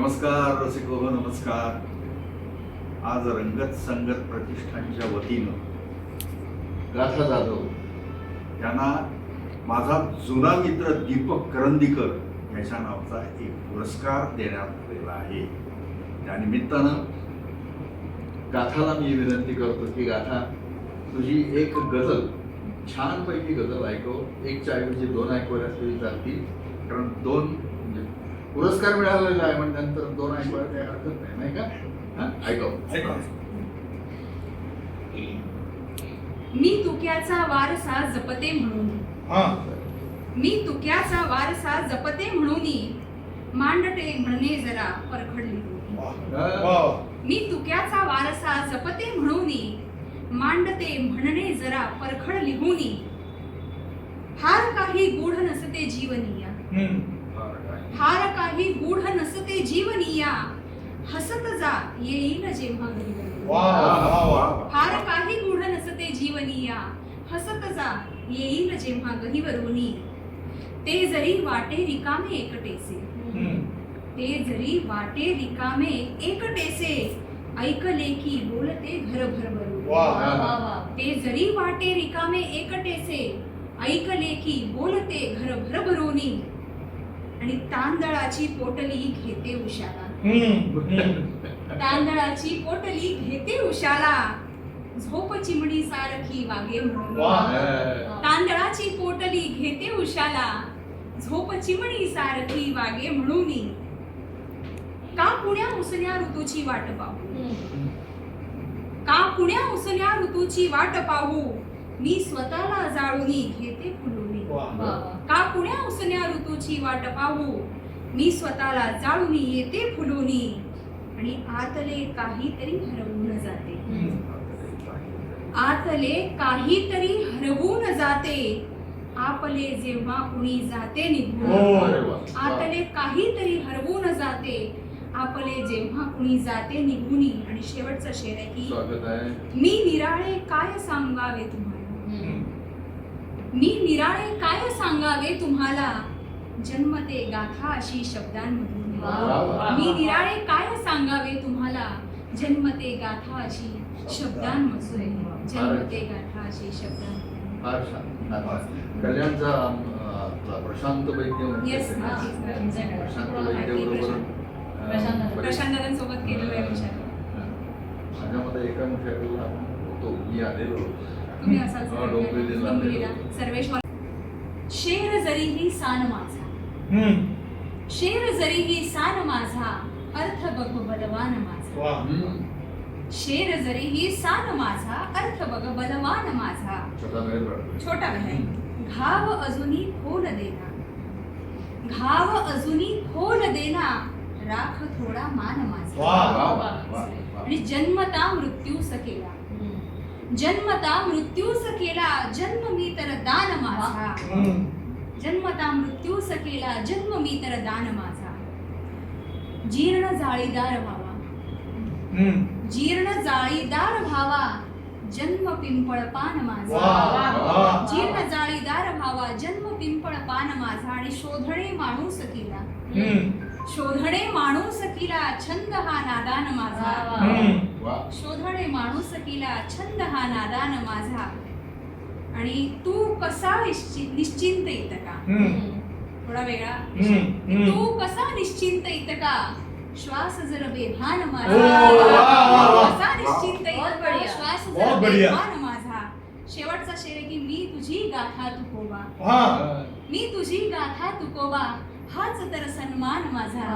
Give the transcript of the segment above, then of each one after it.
नमस्कार रसिको हो नमस्कार. आज रंगत संगत प्रतिष्ठानच्या वतीनं गाथा जाधव. यांना माझा जुना मित्र दीपक करंदीकर याच्या नावाचा एक पुरस्कार देण्यात आलेला आहे. त्यानिमित्तानं गाथाला मी विनंती करतो की गाथा तुझी एक गझल छानपैकी गझल ऐकव. एकच्या ऐवजी दोन ऐकवल्यास तरी चालतील कारण दोन पुरस्कार मिळालेला आहे म्हणजे नंतर दोन ऐकवायला काही हरकत नाही नाही का? हा? ऐकव मी तुक्याचा वारसा जपते म्हणून. हा. मी तुक्याचा वारसा जपते म्हणून. मांडटे म्हणणे जरा परखडली मी तुक्याचा वारसा जपते म्हणून. मांडते म्हणणे जरा परखड लिहूनी. फार काही गूढ नसते जीवनीया. हम्म. फार काही गूढ नसते जीवनीया. हसत जा येईल जेव्हा फार काही गूढ नसते जीवनीया. हसत जा येईल जेव्हा गहिवरोनी ते जरी वाटे रिकामे एकटेसे. ते जरी वाटे रिकामे एकटेसे. ऐकले की बोलते घरभर भरून. ते जरी वाटे रिकामे एकटेसे. ऐकले की बोलते घरभर भरोनी आणि तांदळाची पोटली घेते उशाला हम्म. हम्म. तांदळाची पोटली घेते उशाला झोप चिमणी सारखी वागे म्हणून. तांदळाची पोटली घेते उशाला झोप चिमणी सारखी वागे म्हणून. का पुण्या उसल्या ऋतूची वाट पाहू? का पुण्या उसल्या ऋतूची वाट पाहू? मी स्वतःला जाळूनी घेते फुलुनी वा. का पुण्या उसल्या ऋतूची वाट पाहू? मी स्वतःला जाळूनी येते फुलुनी आणि आतले काहीतरी हरवून जाते. आतले काहीतरी हरवून जाते. आपले जेव्हा कुणी जाते हो. निघून वा. आतले काहीतरी हरवून जाते. आपले जेव्हा कुणी जाते निघूनी आणि शेवटचा शेर आहे की मी निराळे काय सांगावे तुम्हाला? मी निराळे काय सांगावे तुम्हाला? जन्मते गाथा अशी शब्दांमधून. मी निराळे काय सांगावे तुम्हाला? जन्मते गाथा अशी शब्दांमधून. जन्मते गाथा अशी शब्दांमधून. कल्याणचा आपला प्रशांत वैद्य. प्रशांत वैद्य बरोबर. अं, प्रशांत. बरेच- प्रशांत. दादांसोबत केलेलं विचार. माझ्यामध्ये एका मोठ्या होतो. मी आलेलो. तुम्ही हा. सर्वेश्वर शेर जरीही सान माझा. शेर जरीही सान माझा अर्थ बघ बलवान माझा. शेर जरीही सान माझा अर्थ बघ बलवान माझा. छोटा आहे घाव अजूनी खोल देना. घाव अजूनी खोल देना. राख थोडा मान माझा. आणि जन्मता मृत्यू सकेला जन्मता मृत्यू सकेला जन्म मी तर दान माझा. जन्मता मृत्यू सकेला जन्म मी तर दान माझा जीर्ण जाळीदार व्हावा. जीर्ण जाळीदार व्हावा जन्म पिंपळ पान. माझा. जीर्ण जाळीदार व्हावा जन्म पिंपळ पान माझा आणि शोधणे माणूस केला. शोधणे माणूस केला छंद हा नादान माझा. शोधणे माणूस केला छंद हा नादान माझा आणि तू कसा निश्चि- निश्चिंत येत का. थोडा वेगळा. तू कसा निश्चिंत येत का श्वास जर बेभान माझा. निश्चिंत. श्वास जर. बेभान माझा. शेवटचा शेर आहे की मी तुझी गाथा तुकोबा. हा. मी तुझी गाथा तुकोबा. हाच तर सन्मान माझा.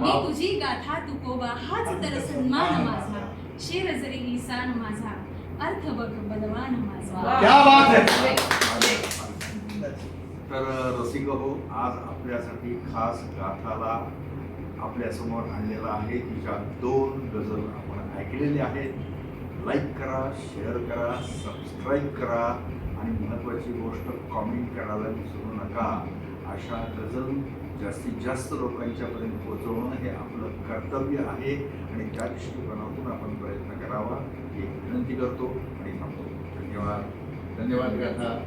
मी. तुझी गाथा तुकोबा. हाच तर सन्मान माझा. शेर जरी लिसान माझा. अर्थ बघ बलवान माझा. क्या बात है. तर रसिक हो आज आपल्यासाठी खास गाथाला आपल्यासमोर आणलेला आहे. तिच्या दोन गझल आपण ऐकलेले आहेत. लाईक करा शेअर करा सबस्क्राईब करा. आणि महत्त्वाची गोष्ट कॉमेंट करायला विसरू नका. अशा गझल जास्तीत जास्त लोकांच्यापर्यंत पोहोचवणं हे आपलं कर्तव्य आहे. आणि त्या दृष्टिकोनातून आपण प्रयत्न करावा. ही विनंती करतो आणि थांबतो. धन्यवाद. धन्यवाद गाथा.